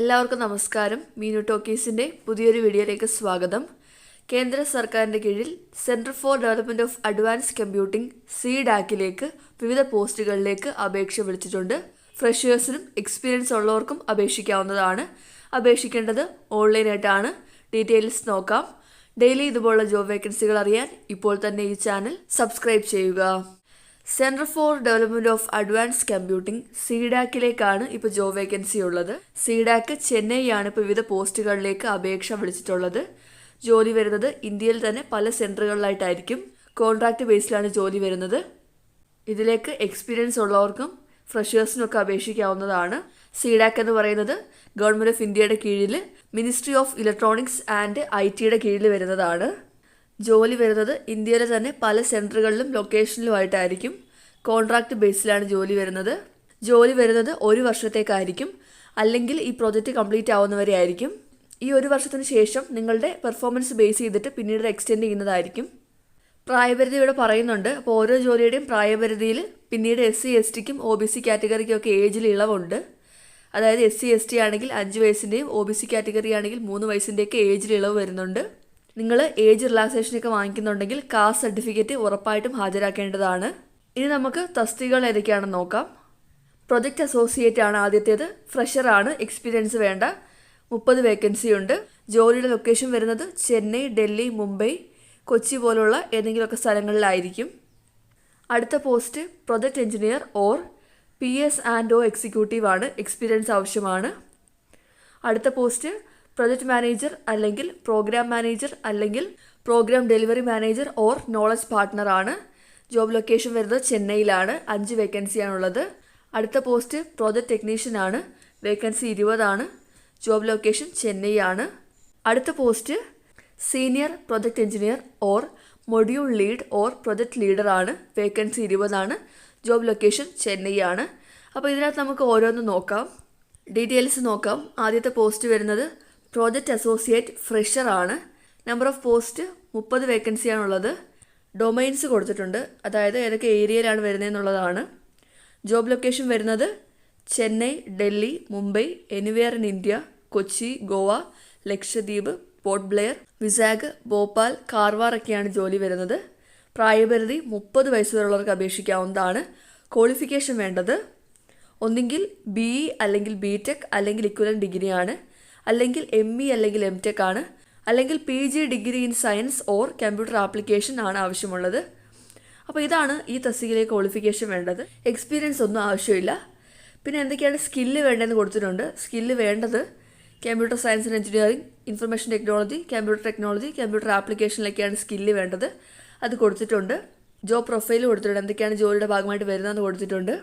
എല്ലാവർക്കും നമസ്കാരം. മീനു ടോക്കീസിന്റെ പുതിയൊരു വീഡിയോയിലേക്ക് സ്വാഗതം. കേന്ദ്ര സർക്കാരിന്റെ കീഴിൽ Centre for Development of Advance Computing C ഡാക്കിലേക്ക് വിവിധ പോസ്റ്റുകളിലേക്ക് അപേക്ഷ വിളിച്ചിട്ടുണ്ട്. ഫ്രഷേഴ്സിനും എക്സ്പീരിയൻസ് ഉള്ളവർക്കും അപേക്ഷിക്കാവുന്നതാണ്. അപേക്ഷിക്കേണ്ടത് ഓൺലൈനായിട്ടാണ്. ഡീറ്റെയിൽസ് നോക്കാം. ഡെയിലി ഇതുപോലുള്ള ജോബ് വേക്കൻസികൾ അറിയാൻ ഇപ്പോൾ തന്നെ ഈ ചാനൽ സബ്സ്ക്രൈബ് ചെയ്യുക. Centre for development of advance computing സീഡാക്കിലേക്കാണ് ഇപ്പോൾ ജോബ് വേക്കൻസി ഉള്ളത്. സീഡാക്ക് ചെന്നൈയാണ് ഇപ്പോൾ വിവിധ പോസ്റ്റുകളിലേക്ക് അപേക്ഷ വിളിച്ചിട്ടുള്ളത്. ജോലി വരുന്നത് ഇന്ത്യയിൽ തന്നെ പല സെന്ററുകളിലായിട്ടായിരിക്കും. കോൺട്രാക്ട് ബേസിലാണ് ജോലി വരുന്നത്. ഇതിലേക്ക് എക്സ്പീരിയൻസ് ഉള്ളവർക്കും ഫ്രഷേഴ്സിനൊക്കെ അപേക്ഷിക്കാവുന്നതാണ്. സീഡാക്ക് എന്ന് പറയുന്നത് ഗവൺമെന്റ് ഓഫ് ഇന്ത്യയുടെ കീഴിൽ ministry of electronics and I ടിയുടെ കീഴിൽ വരുന്നതാണ്. ജോലി വരുന്നത് ഇന്ത്യയിലെ തന്നെ പല സെന്ററുകളിലും ലൊക്കേഷനിലുമായിട്ടായിരിക്കും. കോൺട്രാക്ട് ബേസിലാണ് ജോലി വരുന്നത്. ജോലി വരുന്നത് ഒരു വർഷത്തേക്കായിരിക്കും. അല്ലെങ്കിൽ ഈ പ്രോജക്റ്റ് കംപ്ലീറ്റ് ആവുന്നവരെ ആയിരിക്കും. ഈ ഒരു വർഷത്തിന് ശേഷം നിങ്ങളുടെ പെർഫോമൻസ് ബേസ് ചെയ്തിട്ട് പിന്നീട് എക്സ്റ്റെൻഡ് ചെയ്യുന്നതായിരിക്കും. പ്രായപരിധി ഇവിടെ പറയുന്നുണ്ട്. അപ്പോൾ ഓരോ ജോലിയുടെയും പ്രായപരിധിയിൽ പിന്നീട് എസ് സി എസ് ടിക്കും ഒ ബി സി കാറ്റഗറിക്കും ഒക്കെ ഏജിൽ ഇളവുണ്ട്. അതായത് എസ് സി എസ് ടി ആണെങ്കിൽ അഞ്ച് വയസ്സിന്റെയും ഒ ബി സി കാറ്റഗറി ആണെങ്കിൽ മൂന്ന് വയസ്സിന്റെയൊക്കെ ഏജിൽ ഇളവ് വരുന്നുണ്ട്. നിങ്ങൾ ഏജ് റിലാക്സേഷനൊക്കെ വാങ്ങിക്കുന്നുണ്ടെങ്കിൽ കാസ്റ്റ് സർട്ടിഫിക്കറ്റ് ഉറപ്പായിട്ടും ഹാജരാക്കേണ്ടതാണ്. ഇനി നമുക്ക് തസ്തികകൾ ഏതൊക്കെയാണെന്ന് നോക്കാം. പ്രൊജക്റ്റ് അസോസിയേറ്റ് ആണ് ആദ്യത്തേത്. ഫ്രഷർ ആണ്. എക്സ്പീരിയൻസ് വേണ്ട. മുപ്പത് വേക്കൻസി ഉണ്ട്. ജോലിയുടെ ലൊക്കേഷൻ വരുന്നത് ചെന്നൈ ഡൽഹി മുംബൈ കൊച്ചി പോലുള്ള ഏതെങ്കിലുമൊക്കെ സ്ഥലങ്ങളിലായിരിക്കും. അടുത്ത post project engineer or P S and O executive ആണ്. എക്സ്പീരിയൻസ് ആവശ്യമാണ്. അടുത്ത പോസ്റ്റ് പ്രൊജക്ട് മാനേജർ അല്ലെങ്കിൽ പ്രോഗ്രാം മാനേജർ അല്ലെങ്കിൽ programme delivery manager or knowledge partner ആണ്. ജോബ് ലൊക്കേഷൻ വരുന്നത് ചെന്നൈയിലാണ്. അഞ്ച് വേക്കൻസിയാണുള്ളത് അടുത്ത പോസ്റ്റ് പ്രോജക്റ്റ് ടെക്നീഷ്യൻ ആണ്. വേക്കൻസി ഇരുപതാണ് ജോബ് ലൊക്കേഷൻ ചെന്നൈ ആണ് അടുത്ത post senior project engineer or module lead or project leader ആണ്. വേക്കൻസി ഇരുപതാണ് ജോബ് ലൊക്കേഷൻ ചെന്നൈ ആണ് അപ്പോൾ ഇതിനകത്ത് നമുക്ക് ഓരോന്ന് നോക്കാം. ഡീറ്റെയിൽസ് നോക്കാം. ആദ്യത്തെ പോസ്റ്റ് വരുന്നത് പ്രോജക്റ്റ് അസോസിയേറ്റ് ഫ്രഷർ ആണ്. നമ്പർ ഓഫ് പോസ്റ്റ് മുപ്പത് വേക്കൻസിയാണുള്ളത് ഡൊമൈൻസ് കൊടുത്തിട്ടുണ്ട്. അതായത് ഏതൊക്കെ ഏരിയയിലാണ് വരുന്നതെന്നുള്ളതാണ് ജോബ് ലൊക്കേഷൻ വരുന്നത് Chennai Delhi Mumbai anywhere in India Kochi Goa Lakshadweep Port Blair Vizag Bhopal Karwar ഒക്കെയാണ് ജോലി വരുന്നത്. പ്രായപരിധി മുപ്പത് വയസ്സ് വരെയുള്ളവർക്ക് അപേക്ഷിക്കാവുന്നതാണ്. ക്വാളിഫിക്കേഷൻ വേണ്ടത്. ഒന്നുകിൽ ബി ഇ അല്ലെങ്കിൽ ബി ടെക് അല്ലെങ്കിൽ ഇക്വലൻ ഡിഗ്രിയാണ് അല്ലെങ്കിൽ എം ഇ അല്ലെങ്കിൽ എം ടെക് ആണ്. അല്ലെങ്കിൽ P G degree in science or computer application ആണ് ആവശ്യമുള്ളത്. അപ്പോൾ ഇതാണ് ഈ തസ്തികയിലെ ക്വാളിഫിക്കേഷൻ വേണ്ടത്. എക്സ്പീരിയൻസ് ഒന്നും ആവശ്യമില്ല. പിന്നെ എന്തൊക്കെയാണ് സ്കില്ല് വേണ്ടതെന്ന് കൊടുത്തിട്ടുണ്ട്. സ്കില്ല് വേണ്ടത് computer science and engineering information technology computer technology computer ആപ്ലിക്കേഷനിലൊക്കെയാണ് സ്കില്ല് വേണ്ടത്. അത് കൊടുത്തിട്ടുണ്ട്. ജോബ് പ്രൊഫൈൽ കൊടുത്തിട്ടുണ്ട്. എന്തൊക്കെയാണ് ജോലിയുടെ ഭാഗമായിട്ട് വരുന്നതെന്ന് കൊടുത്തിട്ടുണ്ട്.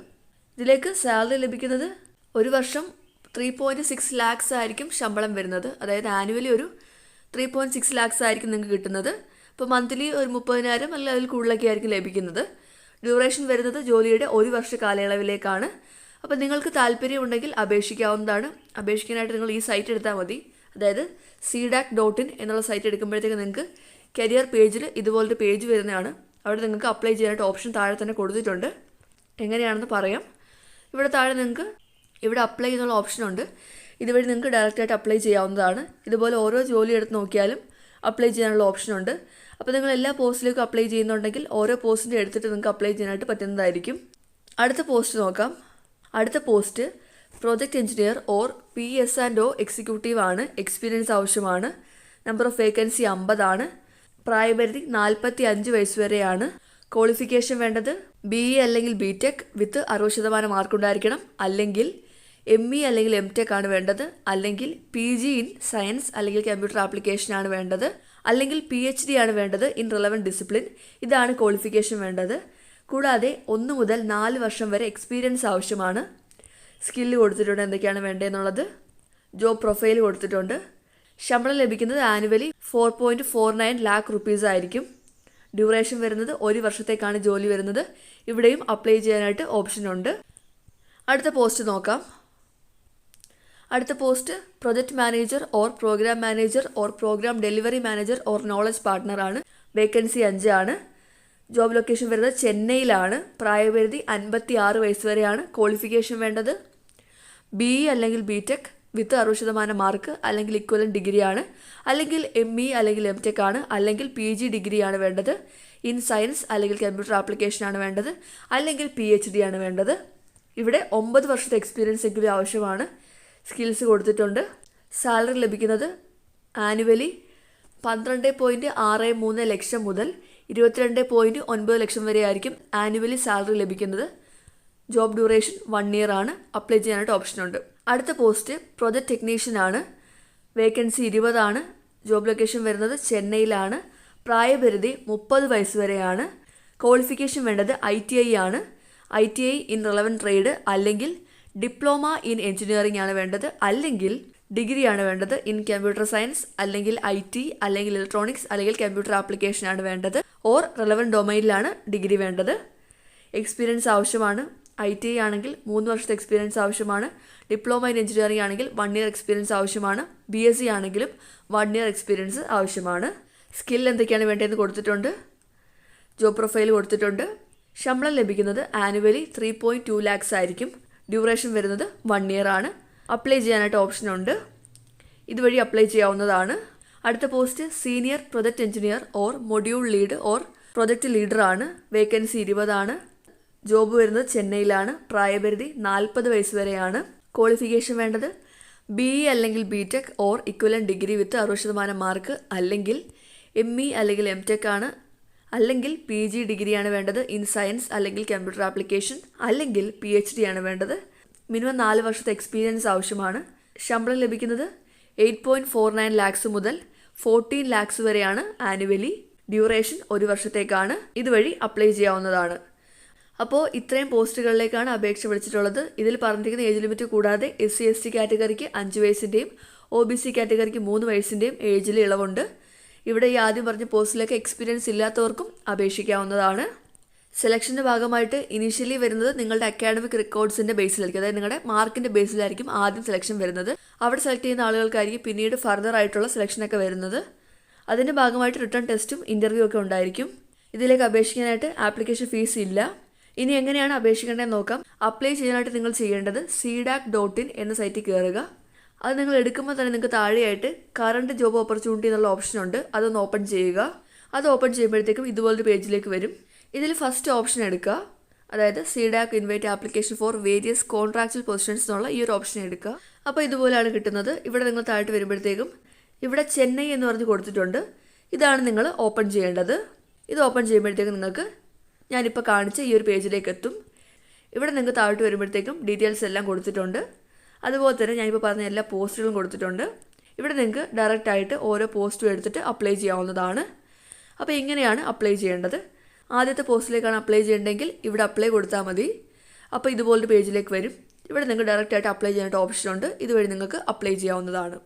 ഇതിലേക്ക് സാലറി ലഭിക്കുന്നത് ഒരു വർഷം ത്രീ പോയിന്റ് സിക്സ് ലാക്സ് ആയിരിക്കും ശമ്പളം വരുന്നത്. അതായത് ആനുവലി ഒരു ത്രീ പോയിന്റ് സിക്സ് ലാക്സ് ആയിരിക്കും നിങ്ങൾക്ക് കിട്ടുന്നത്. ഇപ്പോൾ മന്ത്ലി ഒരു മുപ്പതിനായിരം അല്ലെങ്കിൽ അതിൽ കൂടുതലൊക്കെ ആയിരിക്കും ലഭിക്കുന്നത്. ഡ്യൂറേഷൻ വരുന്നത് ജോലിയുടെ ഒരു വർഷ കാലയളവിലേക്കാണ്. അപ്പോൾ നിങ്ങൾക്ക് താല്പര്യമുണ്ടെങ്കിൽ അപേക്ഷിക്കാവുന്നതാണ്. അപേക്ഷിക്കാനായിട്ട് നിങ്ങൾ ഈ സൈറ്റ് എടുത്താൽ മതി. അതായത് സീഡാക് ഡോട്ട് ഇൻ എന്നുള്ള സൈറ്റ് എടുക്കുമ്പോഴത്തേക്ക് നിങ്ങൾക്ക് കരിയർ പേജിൽ ഇതുപോലൊരു പേജ് വരുന്നതാണ്. അവിടെ നിങ്ങൾക്ക് അപ്ലൈ ചെയ്യാനായിട്ട് ഓപ്ഷൻ താഴെ തന്നെ കൊടുത്തിട്ടുണ്ട്. എങ്ങനെയാണെന്ന് പറയാം. ഇവിടെ താഴെ നിങ്ങൾക്ക് ഇവിടെ അപ്ലൈ എന്നുള്ള ഓപ്ഷൻ ഉണ്ട്. ഇതുവഴി നിങ്ങൾക്ക് ഡയറക്റ്റായിട്ട് അപ്ലൈ ചെയ്യാവുന്നതാണ്. ഇതുപോലെ ഓരോ ജോലി എടുത്ത് നോക്കിയാലും അപ്ലൈ ചെയ്യാനുള്ള ഓപ്ഷൻ ഉണ്ട്. അപ്പോൾ നിങ്ങൾ എല്ലാ പോസ്റ്റിലേക്കും അപ്ലൈ ചെയ്യുന്നുണ്ടെങ്കിൽ ഓരോ പോസ്റ്റിന്റെ എടുത്തിട്ട് നിങ്ങൾക്ക് അപ്ലൈ ചെയ്യാനായിട്ട് പറ്റുന്നതായിരിക്കും. അടുത്ത പോസ്റ്റ് നോക്കാം. അടുത്ത post project engineer or P S and O executive ആണ്. എക്സ്പീരിയൻസ് ആവശ്യമാണ്. നമ്പർ ഓഫ് വേക്കൻസി അമ്പതാണ്. പ്രായപരിധി നാൽപ്പത്തി അഞ്ച് വയസ്സ് വരെയാണ്. ക്വാളിഫിക്കേഷൻ വേണ്ടത് ബി ഇ അല്ലെങ്കിൽ ബി ടെക് വിത്ത് അറുപത് ശതമാനം മാർക്ക് ഉണ്ടായിരിക്കണം. അല്ലെങ്കിൽ എം ഇ അല്ലെങ്കിൽ എം ടെക് ആണ് വേണ്ടത്. അല്ലെങ്കിൽ പി ജി ഇൻ സയൻസ് അല്ലെങ്കിൽ കമ്പ്യൂട്ടർ ആപ്ലിക്കേഷൻ ആണ് വേണ്ടത്. അല്ലെങ്കിൽ പി എച്ച് ഡി ആണ് വേണ്ടത് ഇൻ റിലവന്റ് ഡിസിപ്ലിൻ ഇതാണ് ക്വാളിഫിക്കേഷൻ വേണ്ടത്. കൂടാതെ ഒന്ന് മുതൽ നാല് വർഷം വരെ എക്സ്പീരിയൻസ് ആവശ്യമാണ്. സ്കില്ല് കൊടുത്തിട്ടുണ്ട് എന്തൊക്കെയാണ് വേണ്ടതെന്നുള്ളത്. ജോബ് പ്രൊഫൈൽ കൊടുത്തിട്ടുണ്ട്. ശമ്പളം ലഭിക്കുന്നത് annually four point four nine lakh rupees ആയിരിക്കും. ഡ്യൂറേഷൻ വരുന്നത് ഒരു വർഷത്തേക്കാണ് ജോലി വരുന്നത്. ഇവിടെയും അപ്ലൈ ചെയ്യാനായിട്ട് ഓപ്ഷൻ ഉണ്ട്. അടുത്ത പോസ്റ്റ് നോക്കാം. അടുത്ത post project manager or programme manager or programme delivery manager or knowledge partner ആണ്. വേക്കൻസി അഞ്ചാണ് ജോബ് ലൊക്കേഷൻ വരുന്നത് ചെന്നൈയിലാണ്. പ്രായപരിധി അൻപത്തി ആറ് വയസ്സ് വരെയാണ്. ക്വാളിഫിക്കേഷൻ വേണ്ടത് ബി ഇ അല്ലെങ്കിൽ ബി ടെക് വിത്ത് അറുപത് ശതമാനം മാർക്ക് അല്ലെങ്കിൽ ഇക്വലൻ ഡിഗ്രിയാണ് അല്ലെങ്കിൽ എം ഇ അല്ലെങ്കിൽ എം ടെക് ആണ്. അല്ലെങ്കിൽ പി ജി ഡിഗ്രിയാണ് വേണ്ടത്. ഇൻ സയൻസ് അല്ലെങ്കിൽ കമ്പ്യൂട്ടർ ആപ്ലിക്കേഷൻ ആണ് വേണ്ടത്. അല്ലെങ്കിൽ പി എച്ച് ഡി ആണ് വേണ്ടത്. ഇവിടെ ഒമ്പത് വർഷത്തെ എക്സ്പീരിയൻസ് എങ്കിലും ആവശ്യമാണ്. സ്കിൽസ് കൊടുത്തിട്ടുണ്ട്. സാലറി ലഭിക്കുന്നത് ആനുവലി പന്ത്രണ്ട് പോയിന്റ് ആറ് മൂന്ന് ലക്ഷം മുതൽ ഇരുപത്തിരണ്ട് പോയിന്റ് ഒൻപത് ലക്ഷം വരെ ആയിരിക്കും ആനുവലി സാലറി ലഭിക്കുന്നത്. ജോബ് ഡ്യൂറേഷൻ വൺ ഇയർ ആണ്. അപ്ലൈ ചെയ്യാനായിട്ട് ഓപ്ഷനുണ്ട് അടുത്ത പോസ്റ്റ് പ്രൊജക്ട് ടെക്നീഷ്യൻ ആണ്. വേക്കൻസി ഇരുപതാണ് ജോബ് ലൊക്കേഷൻ വരുന്നത് ചെന്നൈയിലാണ്. പ്രായപരിധി മുപ്പത് വയസ്സ് വരെയാണ്. ക്വാളിഫിക്കേഷൻ വേണ്ടത് ഐ ടി ഐ ആണ്. I T I in relevant trade അല്ലെങ്കിൽ ഡിപ്ലോമ ഇൻ എഞ്ചിനീയറിംഗ് ആണ് വേണ്ടത്. അല്ലെങ്കിൽ ഡിഗ്രിയാണ് വേണ്ടത്. ഇൻ കമ്പ്യൂട്ടർ സയൻസ് അല്ലെങ്കിൽ ഐ ടി അല്ലെങ്കിൽ ഇലക്ട്രോണിക്സ് അല്ലെങ്കിൽ കമ്പ്യൂട്ടർ ആപ്ലിക്കേഷൻ ആണ് വേണ്ടത്. ഓർ റെലവന്റ് ഡൊമൈനിലാണ് ഡിഗ്രി വേണ്ടത്. എക്സ്പീരിയൻസ് ആവശ്യമാണ്. ഐ ടി ആണെങ്കിൽ മൂന്ന് വർഷത്തെ എക്സ്പീരിയൻസ് ആവശ്യമാണ്. ഡിപ്ലോമ ഇൻ എഞ്ചിനീയറിംഗ് ആണെങ്കിൽ വൺ ഇയർ എക്സ്പീരിയൻസ് ആവശ്യമാണ്. ബി എസ് സി ആണെങ്കിലും വൺ ഇയർ എക്സ്പീരിയൻസ് ആവശ്യമാണ്. സ്കിൽ എന്തൊക്കെയാണ് വേണ്ടതെന്ന് കൊടുത്തിട്ടുണ്ട്. ജോബ് പ്രൊഫൈൽ കൊടുത്തിട്ടുണ്ട്. ശമ്പളം ലഭിക്കുന്നത് annually three point two lakhs ആയിരിക്കും. ഡ്യൂറേഷൻ വരുന്നത് വൺ ഇയർ ആണ്. അപ്ലൈ ചെയ്യാനായിട്ട് ഓപ്ഷൻ ഉണ്ട്. ഇതുവഴി അപ്ലൈ ചെയ്യാവുന്നതാണ്. അടുത്ത post senior project engineer or module lead or project leader ആണ്. വേക്കൻസി ഇരുപതാണ് ജോബ് വരുന്നത് ചെന്നൈയിലാണ്. പ്രായപരിധി നാൽപ്പത് വയസ്സ് വരെയാണ്. ക്വാളിഫിക്കേഷൻ വേണ്ടത് ബി ഇ അല്ലെങ്കിൽ B tech or equivalent degree with അറുപത് ശതമാനം മാർക്ക് അല്ലെങ്കിൽ എം ഇ അല്ലെങ്കിൽ എം ടെക് ആണ്. അല്ലെങ്കിൽ പി ജി ഡിഗ്രിയാണ് വേണ്ടത് ഇൻ സയൻസ് അല്ലെങ്കിൽ കമ്പ്യൂട്ടർ ആപ്ലിക്കേഷൻ അല്ലെങ്കിൽ പി എച്ച് ഡി ആണ് വേണ്ടത്. മിനിമം നാല് വർഷത്തെ എക്സ്പീരിയൻസ് ആവശ്യമാണ്. ശമ്പളം ലഭിക്കുന്നത് eight point four nine lakhs മുതൽ ഫോർട്ടീൻ ലാക്സ് വരെയാണ് ആനുവലി. ഡ്യൂറേഷൻ ഒരു വർഷത്തേക്കാണ്. ഇതുവഴി അപ്ലൈ ചെയ്യാവുന്നതാണ്. അപ്പോൾ ഇത്രയും പോസ്റ്റുകളിലേക്കാണ് അപേക്ഷ വിളിച്ചിട്ടുള്ളത്. ഇതിൽ പറഞ്ഞിരിക്കുന്ന ഏജ് ലിമിറ്റ് കൂടാതെ എസ് സി എസ് ടി കാറ്റഗറിക്ക് അഞ്ച് വയസ്സിന്റെയും ഒ ബി സി കാറ്റഗറിക്ക് മൂന്ന് വയസ്സിന്റെയും ഏജിൽ ഇളവുണ്ട്. ഇവിടെ ഈ ആദ്യം പറഞ്ഞ പോസ്റ്റിലേക്ക് എക്സ്പീരിയൻസ് ഇല്ലാത്തവർക്കും അപേക്ഷിക്കാവുന്നതാണ് സെലക്ഷന്റെ ഭാഗമായിട്ട് ഇനീഷ്യലി വരുന്നത് നിങ്ങളുടെ അക്കാഡമിക് റെക്കോർഡ്സിന്റെ ബേസിലായിരിക്കും അതായത് നിങ്ങളുടെ മാർക്കിന്റെ ബേസിലായിരിക്കും ആദ്യം സെലക്ഷൻ വരുന്നത് അവിടെ സെലക്ട് ചെയ്യുന്ന ആളുകൾക്കായിരിക്കും പിന്നീട് ഫർദർ ആയിട്ടുള്ള സെലക്ഷനൊക്കെ വരുന്നത് അതിന്റെ ഭാഗമായിട്ട് റിട്ടേൺ ടെസ്റ്റും ഇന്റർവ്യൂ ഒക്കെ ഉണ്ടായിരിക്കും ഇതിലേക്ക് അപേക്ഷിക്കാനായിട്ട് ആപ്ലിക്കേഷൻ ഫീസ് ഇല്ല ഇനി എങ്ങനെയാണ് അപേക്ഷിക്കേണ്ടതെന്ന് നോക്കാം അപ്ലൈ ചെയ്യാനായിട്ട് നിങ്ങൾ ചെയ്യേണ്ടത് സീഡാക് ഡോട്ട് ഇൻ എന്ന സൈറ്റിൽ കയറുക അത് നിങ്ങൾ എടുക്കുമ്പോൾ തന്നെ നിങ്ങൾക്ക് താഴെയായിട്ട് കറണ്ട് ജോബ് ഓപ്പർച്യൂണിറ്റി എന്നുള്ള ഓപ്ഷൻ ഉണ്ട്. അതൊന്ന് ഓപ്പൺ ചെയ്യുക. അത് ഓപ്പൺ ചെയ്യുമ്പോഴത്തേക്കും ഇതുപോലൊരു പേജിലേക്ക് വരും. ഇതിൽ ഫസ്റ്റ് ഓപ്ഷൻ എടുക്കുക. അതായത് CDAC invite application for various contractual positions എന്നുള്ള ഈ ഒരു ഓപ്ഷൻ എടുക്കുക. അപ്പോൾ ഇതുപോലെയാണ് കിട്ടുന്നത്. ഇവിടെ നിങ്ങൾ താഴോട്ട് വരുമ്പോഴത്തേക്കും ഇവിടെ ചെന്നൈ എന്ന് പറഞ്ഞ് കൊടുത്തിട്ടുണ്ട്. ഇതാണ് നിങ്ങൾ ഓപ്പൺ ചെയ്യേണ്ടത്. ഇത് ഓപ്പൺ ചെയ്യുമ്പോഴത്തേക്കും നിങ്ങൾക്ക് ഞാനിപ്പോൾ കാണിച്ച ഈ ഒരു പേജിലേക്ക് എത്തും. ഇവിടെ നിങ്ങൾക്ക് താഴോട്ട് വരുമ്പോഴത്തേക്കും ഡീറ്റെയിൽസ് എല്ലാം കൊടുത്തിട്ടുണ്ട്. അതുപോലെ തന്നെ ഞാനിപ്പോൾ പറഞ്ഞ എല്ലാ പോസ്റ്റുകളും കൊടുത്തിട്ടുണ്ട്. ഇവിടെ നിങ്ങൾക്ക് ഡയറക്റ്റ് ആയിട്ട് ഓരോ പോസ്റ്റും എടുത്തിട്ട് അപ്ലൈ ചെയ്യാവുന്നതാണ്. അപ്പോൾ ഇങ്ങനെയാണ് അപ്ലൈ ചെയ്യേണ്ടത്. ആദ്യത്തെ പോസ്റ്റിലേക്കാണ് അപ്ലൈ ചെയ്യേണ്ടതെങ്കിൽ ഇവിടെ അപ്ലൈ കൊടുത്താൽ മതി. അപ്പോൾ ഇതുപോലൊരു പേജിലേക്ക് വരും. ഇവിടെ നിങ്ങൾക്ക് ഡയറക്റ്റ് ആയിട്ട് അപ്ലൈ ചെയ്യാനായിട്ട് ഓപ്ഷൻ ഉണ്ട്. ഇതുവഴി നിങ്ങൾക്ക് അപ്ലൈ ചെയ്യാവുന്നതാണ്.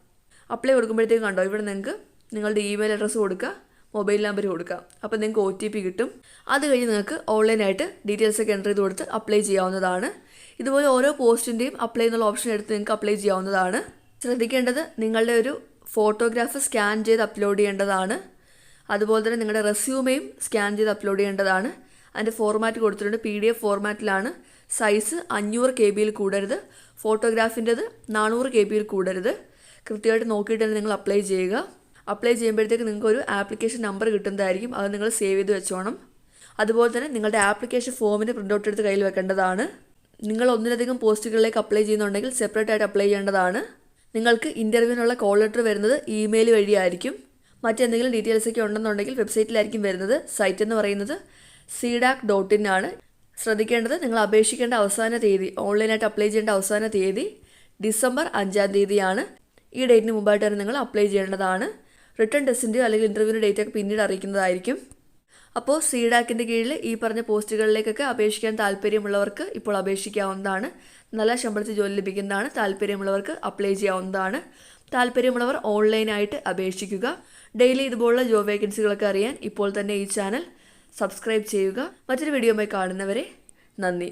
അപ്ലൈ കൊടുക്കുമ്പോഴത്തേക്കും കണ്ടോ ഇവിടെ നിങ്ങൾക്ക് നിങ്ങളുടെ ഇമെയിൽ അഡ്രസ്സ് കൊടുക്കുക മൊബൈൽ നമ്പർ കൊടുക്കുക. അപ്പോൾ നിങ്ങൾക്ക് ഒ ടി പി കിട്ടും. അത് കഴിഞ്ഞ് നിങ്ങൾക്ക് ഓൺലൈനായിട്ട് ഡീറ്റെയിൽസ് ഒക്കെ എന്റർ ചെയ്ത് കൊടുത്ത് അപ്ലൈ ചെയ്യാവുന്നതാണ്. ഇതുപോലെ ഓരോ പോസ്റ്റിന്റെയും അപ്ലൈ എന്നുള്ള ഓപ്ഷൻ എടുത്ത് നിങ്ങൾക്ക് അപ്ലൈ ചെയ്യാവുന്നതാണ്. ശ്രദ്ധിക്കേണ്ടത് നിങ്ങളുടെ ഒരു ഫോട്ടോഗ്രാഫ് സ്കാൻ ചെയ്ത് അപ്ലോഡ് ചെയ്യേണ്ടതാണ്. അതുപോലെ തന്നെ നിങ്ങളുടെ റെസ്യൂമെയും സ്കാൻ ചെയ്ത് അപ്ലോഡ് ചെയ്യേണ്ടതാണ്. അതിന്റെ ഫോർമാറ്റ് കൊടുത്തിട്ടുണ്ട്. പി ഡി എഫ് ഫോർമാറ്റിലാണ് സൈസ് അഞ്ഞൂറ് കെ ബിയിൽ കൂടരുത്. ഫോട്ടോഗ്രാഫിന്റെത് നാനൂറ് കെ ബിയിൽ കൂടരുത്. കൃത്യമായിട്ട് നോക്കിയിട്ട് തന്നെ നിങ്ങൾ അപ്ലൈ ചെയ്യുക. അപ്ലൈ ചെയ്യുമ്പോഴത്തേക്ക് നിങ്ങൾക്ക് ഒരു ആപ്ലിക്കേഷൻ നമ്പർ കിട്ടുന്നതായിരിക്കും. അത് നിങ്ങൾ സേവ് ചെയ്ത് വെച്ചോണം. അതുപോലെ തന്നെ നിങ്ങളുടെ ആപ്ലിക്കേഷൻ ഫോമിന് പ്രിന്റ് ഔട്ട് എടുത്ത് കയ്യിൽ വെക്കേണ്ടതാണ്. നിങ്ങൾ ഒന്നിലധികം പോസ്റ്റുകളിലേക്ക് അപ്ലൈ ചെയ്യുന്നുണ്ടെങ്കിൽ സെപ്പറേറ്റ് ആയിട്ട് അപ്ലൈ ചെയ്യേണ്ടതാണ്. നിങ്ങൾക്ക് ഇന്റർവ്യൂവിനുള്ള കോൾ ലെറ്റർ വരുന്നത് ഇമെയിൽ വഴിയായിരിക്കും. മറ്റെന്തെങ്കിലും ഡീറ്റെയിൽസ് ഒക്കെ ഉണ്ടെന്നുണ്ടെങ്കിൽ വെബ്സൈറ്റിലായിരിക്കും വരുന്നത്. സൈറ്റ് എന്ന് പറയുന്നത് സീഡാക് ഡോട്ട് ഇൻ ആണ്. ശ്രദ്ധിക്കേണ്ടത് നിങ്ങൾ അപേക്ഷിക്കേണ്ട അവസാന തീയതി ഓൺലൈനായിട്ട് അപ്ലൈ ചെയ്യേണ്ട അവസാന തീയതി ഡിസംബർ അഞ്ചാം തീയതിയാണ്. ഈ ഡേറ്റിന് മുമ്പായിട്ട് തന്നെ നിങ്ങൾ അപ്ലൈ ചെയ്യേണ്ടതാണ്. റിട്ടേൺ ടെസ്റ്റിന്റെയോ അല്ലെങ്കിൽ ഇന്റർവ്യൂവിന്റെ ഡേറ്റ് ഒക്കെ പിന്നീട് അറിയിക്കുന്നതായിരിക്കും. അപ്പോൾ സീഡാക്കിന്റെ കീഴിൽ ഈ പറഞ്ഞ പോസ്റ്റുകളിലേക്കൊക്കെ അപേക്ഷിക്കാൻ താല്പര്യമുള്ളവർക്ക് ഇപ്പോൾ അപേക്ഷിക്കാവുന്നതാണ്. നല്ല ശമ്പളത്തിൽ ജോലി ലഭിക്കുന്നതാണ്. താല്പര്യമുള്ളവർക്ക് അപ്ലൈ ചെയ്യാവുന്നതാണ്. താല്പര്യമുള്ളവർ ഓൺലൈനായിട്ട് അപേക്ഷിക്കുക. ഡെയിലി ഇതുപോലുള്ള ജോബ് വേക്കൻസികളൊക്കെ അറിയാൻ ഇപ്പോൾ തന്നെ ഈ ചാനൽ സബ്സ്ക്രൈബ് ചെയ്യുക. മറ്റൊരു വീഡിയോയുമായി കാണുന്നവരെ നന്ദി.